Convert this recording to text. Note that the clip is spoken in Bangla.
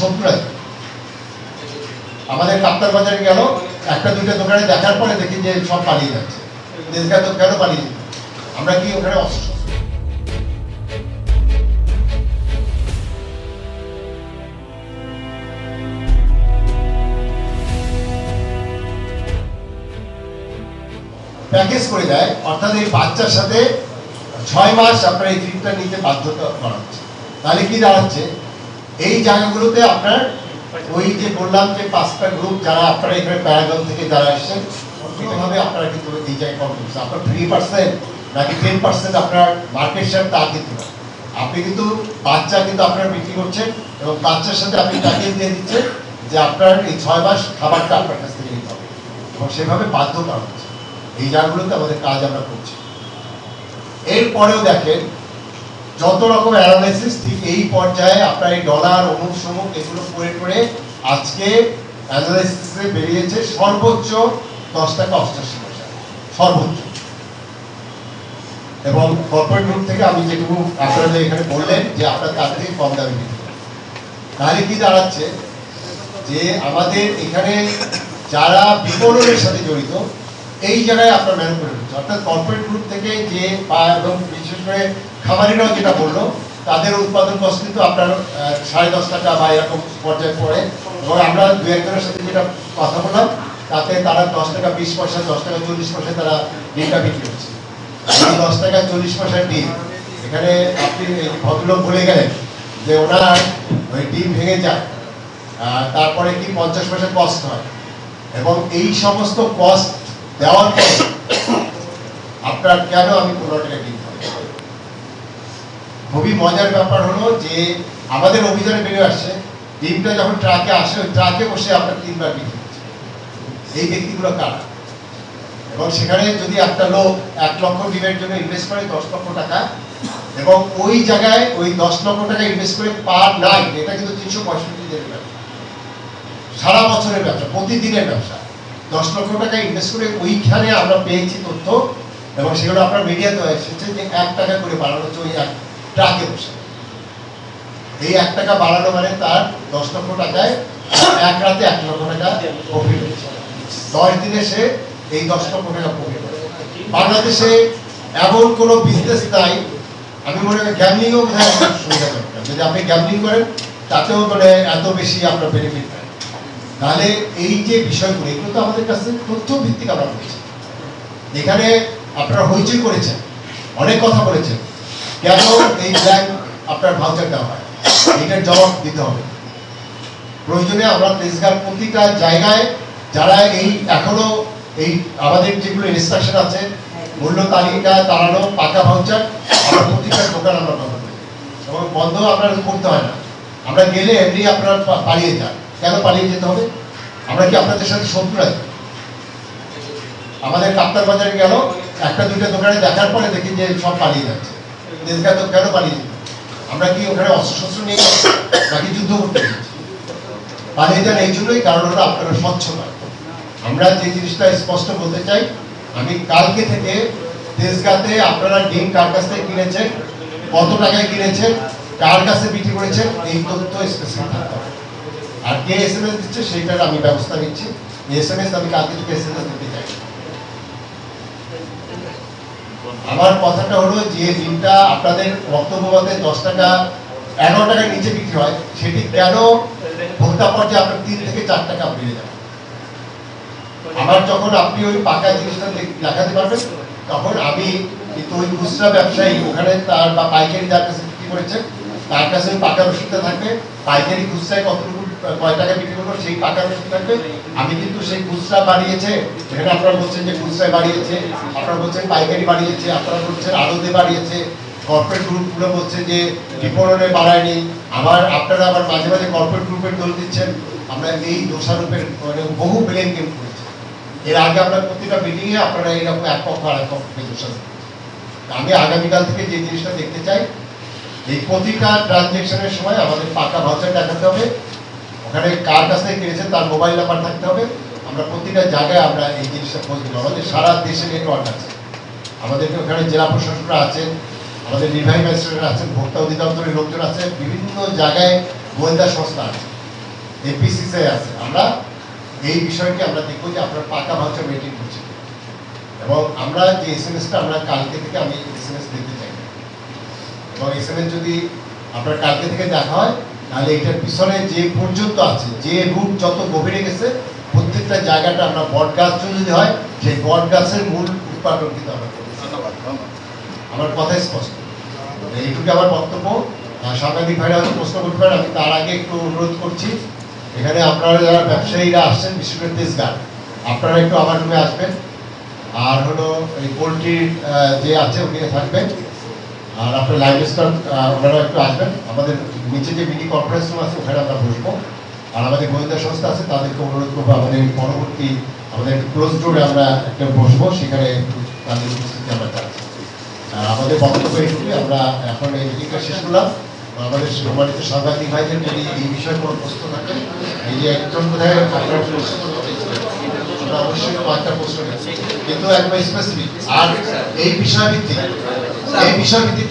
শত্রু আছে। আমাদের কাপ্তার বাজারে গেল, একটা দুইটা দোকানে দেখার পরে দেখি যে সব পালিয়ে যাচ্ছে। দেশগা তো কেন পালিয়ে? আমরা কি ওখানে অস্ত্র প্যাকেজ করে দেয়, অর্থাৎ এই বাচ্চার সাথে ছয় মাস আপনার এই ট্রিপটা নিতে বাধ্যতা করা হচ্ছে তাহলে কি দাঁড়াচ্ছে? এই জায়গাগুলোতে আপনার ওই যে বললাম যে পাঁচটা গ্রুপ যারা আপনারা এখানে প্যারাগন থেকে যারা এসেছেন সম্পূর্ণভাবে আপনারা কিন্তু জায়গায় কম করছেন আপনার থ্রি পার্সেন্ট নাকি টেন পার্সেন্ট আপনার মার্কেট শেয়ার তা কিন্তু আপনি কিন্তু বাচ্চা কিন্তু আপনারা বিক্রি করছেন এবং বাচ্চার সাথে আপনি প্যাকেজ দিয়ে দিচ্ছেন যে আপনার এই ছয় মাস খাবারটা আপনার কাছ থেকে নিতে হবে। এবং সেভাবে বাধ্য করা হচ্ছে এই জায়গাগুলোতে আমাদের কাজ আমরা করছি। এরপরেও দেখেন যত রকম অ্যানালাইসিস ঠিক এই পর্যায়ে আপনার এই ডলার অমুক, সমুক, এগুলো করে করে আজকে অ্যানালাইসিসে বেরিয়েছে সর্বোচ্চ দশ টাকা অষ্টাশি পয়সা সর্বোচ্চ। এবং কর্পোরেট গ্রুপ থেকে আমি যেটুকু আপনাদের এখানে বললেন যে আপনার তার থেকে কম দামে বিক্রি। তাহলে কি দাঁড়াচ্ছে? যে আমাদের এখানে যারা বিপণনের সাথে জড়িত, এই জায়গায় আপনার ম্যানুপুলেট হচ্ছে। অর্থাৎ কর্পোরেট গ্রুপ থেকে যে বা এবং বিশেষ করে খামারিরাও যেটা বলল, তাদের উৎপাদন কষ্ট কিন্তু আপনার সাড়ে দশ টাকা বা এরকম পর্যায়ে পড়ে। এবং আমরা দু একজনের সাথে যেটা কথা বললাম, তাতে তারা দশ টাকা বিশ পয়সা, দশ টাকা চল্লিশ পয়সায় তারা ডিমটা বিক্রি করছে। দশ টাকা চল্লিশ পয়সার ডিম, এখানে আপনি ভদ্রলোক বলে গেলেন যে ওনার ওই ডিম ভেঙে যায় তারপরে কি পঞ্চাশ পয়সা কস্ট হয়। এবং এই সমস্ত কস্ট দেওয়ার পর আপনার কেন আমি পনেরো টাকা হবে খুবই মজার ব্যাপার হলো যে আমাদের অভিযানে বেরিয়ে আসছে ডিমটা যখন ট্রাকে আসে, ওই ট্রাকে বসে আপনার তিনবার বিক্রি হচ্ছে এই ব্যক্তিগুলো কারা? এবং সেখানে যদি একটা লোক এক লক্ষ ডিমের জন্য ইনভেস্ট করে দশ লক্ষ টাকা, এবং ওই জায়গায় ওই দশ লক্ষ টাকা ইনভেস্ট করে পার নাই এটা কিন্তু তিনশো পঁয়ষট্টি দিনের ব্যবসা। সারা বছরের ব্যবসা, প্রতিদিনের ব্যবসা। দশ লক্ষ টাকা ইনভেস্ট করে ওইখানে আমরা পেয়েছি তথ্য, এবং সেগুলো আপনার মিডিয়াতে এসেছে যে এক টাকা করে বাড়ানো হচ্ছে, ওই এক ট্রাকে বসে। এই এক টাকা বাড়ানো মানে তার দশ লক্ষ টাকায় এক রাতে এক লক্ষ টাকা প্রফিট দশ দিনে সে এই দশ লক্ষ টাকা প্রফিট বাংলাদেশে এমন কোনো বিজনেস নাই, আমি মনে করি গ্যামলিংও বোধ হয় একটা সুবিধা যদি আপনি গ্যামলিং করেন, তাতেও মানে এত বেশি আপনার বেনিফিট পায় তাহলে এই যে বিষয়গুলো, এগুলো তো আমাদের কাছে তথ্য ভিত্তিক আমরা বলছি এখানে আপনারা হইচই করেছেন, অনেক কথা বলেছেন। কেন এই ব্যাংক আপনার ভাউচার দেওয়া হয়? এটার জবাব দিতে হবে। প্রয়োজনে আমরা তেজগার প্রতিটা জায়গায় যারা এই এখনও এই আমাদের যেগুলো ইনস্ট্রাকশন আছে, মূল্য তালিকা তাড়ানো পাকা ভাউচার, আমরা প্রতিটা দোকান আমরা বন্ধ করি। এবং বন্ধ আপনার করতে হয় না। আমরা গেলে এমনি আপনারা পালিয়ে যান। কেন পালিয়ে যেতে হবে? আমরা কি আপনাদের সাথে শত্রু আছি? আমাদের কাপ্তার বাজারে গেল, একটা দুইটা দোকানে দেখার পরে দেখি যে সব পালিয়ে যাচ্ছে। দেশগা তো কেন পালিয়ে যেত? আমরা কি ওখানে অস্ত্র শস্ত্র নিয়ে নাকি যুদ্ধ করতে পালিয়ে যান এই জন্যই কারণ হলো আপনারা স্বচ্ছ নয় আমরা যে জিনিসটা স্পষ্ট বলতে চাই, আমি কালকে থেকে তেজগাতে আপনারা ডিম কার কাছ থেকে কিনেছেন, কত টাকায় কিনেছেন, কার কাছে বিক্রি করেছেন, এই তথ্য স্পেসিফিক থাকতে আর কে এস এম এস দিচ্ছে সেইটার আমি ব্যবস্থা নিচ্ছি। এস এম এস আমি কালকে থেকে এস এম এস দিতে চাই। আমার কথাটা হলো যে ডিমটা আপনাদের বক্তব্য মতে দশ টাকা, এগারো টাকার নিচে বিক্রি হয়, সেটি কেন ভোক্তা পর্যায়ে আপনার তিন থেকে চার টাকা বেড়ে যাবে আমার যখন আপনি ওই পাকা জিনিসটা দেখাতে পারবেন, তখন আমি কিন্তু ওই খুচরা ব্যবসায়ী, ওখানে তার বা পাইকারি যার কাছে বিক্রি করেছেন, তার কাছে ওই পাকা রসিদটা থাকবে, পাইকারি খুচরায় কতটুকু কয় বিক্রি করব, সেই কিন্তু সেই বাড়িয়েছে আপনারা বলছেন যে বাড়িয়েছে বলছেন পাইকারি বাড়িয়েছে, আপনারা বলছেন বাড়িয়েছে কর্পোরেট গ্রুপগুলো বলছে যে বাড়ায়নি। আবার আপনারা আবার মাঝে মাঝে কর্পোরেট গ্রুপের দোষ দিচ্ছেন। আমরা এই দোষারোপের মানে বহু ব্লেম গেম করেছি। এর আগে আমরা প্রতিটা মিটিংয়ে আপনারা এইরকম এক পক্ষ আর এক আমি আগামীকাল থেকে যে জিনিসটা দেখতে চাই, এই প্রতিটা ট্রানজেকশনের সময় আমাদের পাকা ভাউচার দেখাতে হবে। ওখানে কার কাছ থেকে কিনেছেন তার মোবাইল নাম্বার থাকতে হবে। আমরা প্রতিটা জায়গায় আমরা এই জিনিসটা খোঁজ নিব আমাদের সারা দেশে নেটওয়ার্ক আছে। আমাদের ওখানে জেলা প্রশাসকরা আছেন, আমাদের নির্বাহী ম্যাজিস্ট্রেটরা আছেন, ভোক্তা অধিদপ্তরের লোকজন আছেন বিভিন্ন জায়গায় গোয়েন্দা সংস্থা আছে এপিসিসি আছে। আমরা এই বিষয়টি আমরা দেখব যে আপনার পাকা ভাষা মেনটেন করছে এবং আমরা যে এস এম এসটা আমরা কালকে থেকে আমি এস এম এস দেখতে চাই। এবং এস এম এস যদি আপনার কালকে থেকে দেখা হয় তাহলে এটার পিছনে যে পর্যন্ত আছে যে রুট যত গভীরে গেছে প্রত্যেকটা জায়গাটা আমরা বট গাছ যদি হয় সেই বট গাছের মূল উৎপাদন কিন্তু আমরা করব। আমার কথাই স্পষ্ট। এইটুকু আমার বক্তব্য। সাংবাদিক ভাইরা হয়তো প্রশ্ন করতে পারেন আমি তার আগে একটু অনুরোধ করছি এখানে আপনারা যারা ব্যবসায়ীরা আসছেন বিশেষ করে তেজগাঁ আপনারা একটু আমার রুমে আসবেন। আর হলো এই পোলট্রির যে আছে উনি থাকবেন। আর আপনার লাইভ স্টক ওনারা একটু আসবেন। আমাদের নিচে যে মিনি কনফারেন্স রুম আছে, ওখানে আমরা বসবো। আর আমাদের গোয়েন্দা সংস্থা আছে, তাদেরকে অনুরোধ করব, আমাদের পরবর্তী, আমাদের ক্লোজ ডোরে আমরা একটা বসবো, সেখানে তাদের উপস্থিতি আমরা চাচ্ছি আমাদের বক্তব্য এইটুকুই আমরা এখন এই মিটিংটা শেষ করলাম। আমাদের সম্মানিত সাংবাদিক ভাইদের যদি এই বিষয়ে কোনো প্রশ্ন থাকে, এই যে একজন বোধহয় আপনার প্রশ্ন অবশ্যই কয়েকটা প্রশ্ন কিন্তু একবার স্পেসিফিক আর এই বিষয় ভিত্তিক এই বিষয় ভিত্তিক